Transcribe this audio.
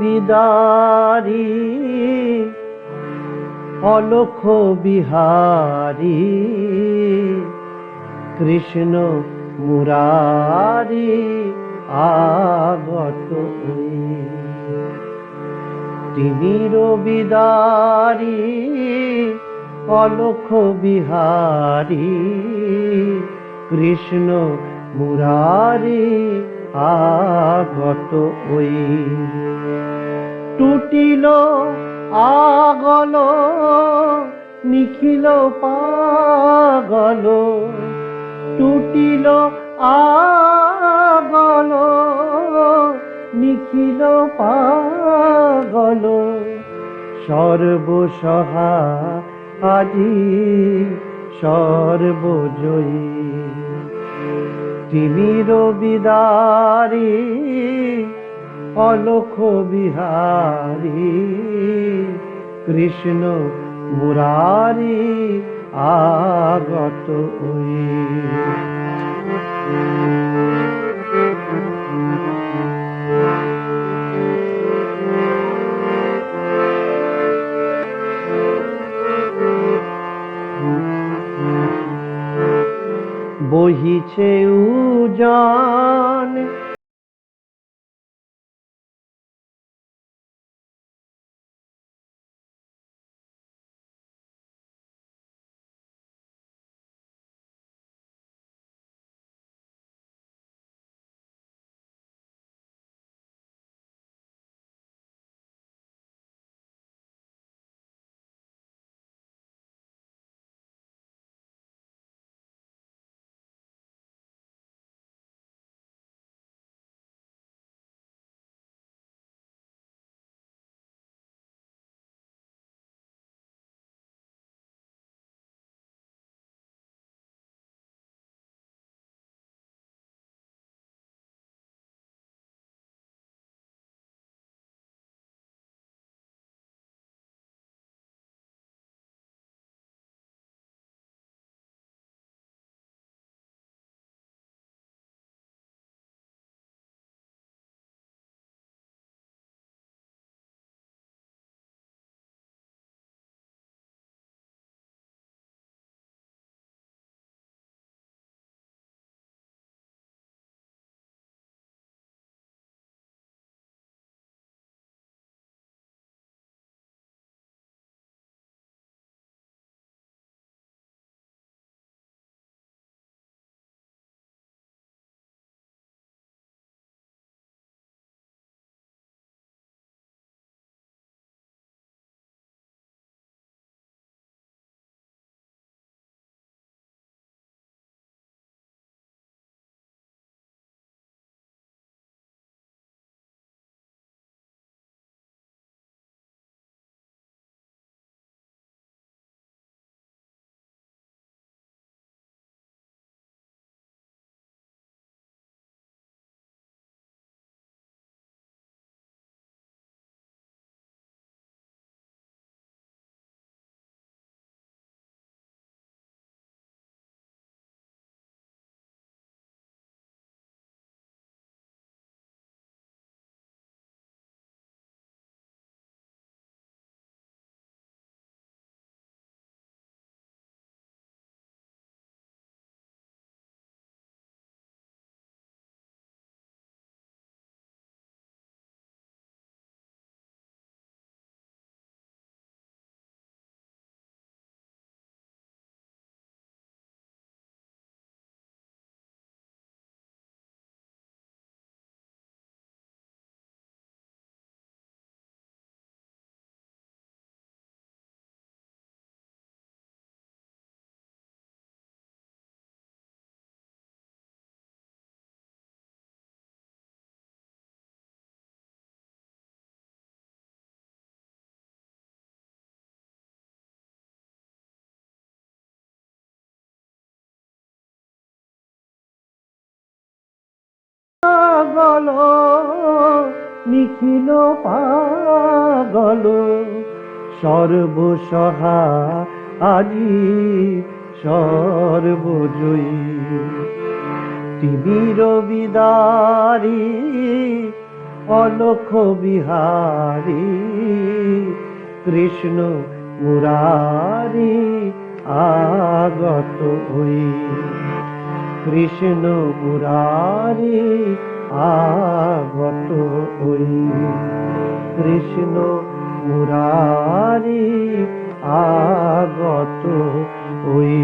বিদারি অলখ বিহারি কৃষ্ণ মুরারি আগত ওই। তিনি রবিদারি অলখ বিহারি কৃষ্ণ মুরারি আগত ওই। টুটিল আগল নিখিল পাগল। টুটিল আগল নিখিল পাগল। সর্বসহা আজি সর্বজয়ী। তিনি রবিদারি অলখ বিহারি। কৃষ্ণ মুরারি আগত ওই বহিছে উজান। পাগল, নিখিল পাগল। সর্বসহা আজি সর্বজয়ী। তিনি রবিদারি অলক্ষ বিহারী। কৃষ্ণ মুরারি আগত হই। কৃষ্ণ মুরারি আগত ওই কৃষ্ণ মুরারি আগত ওই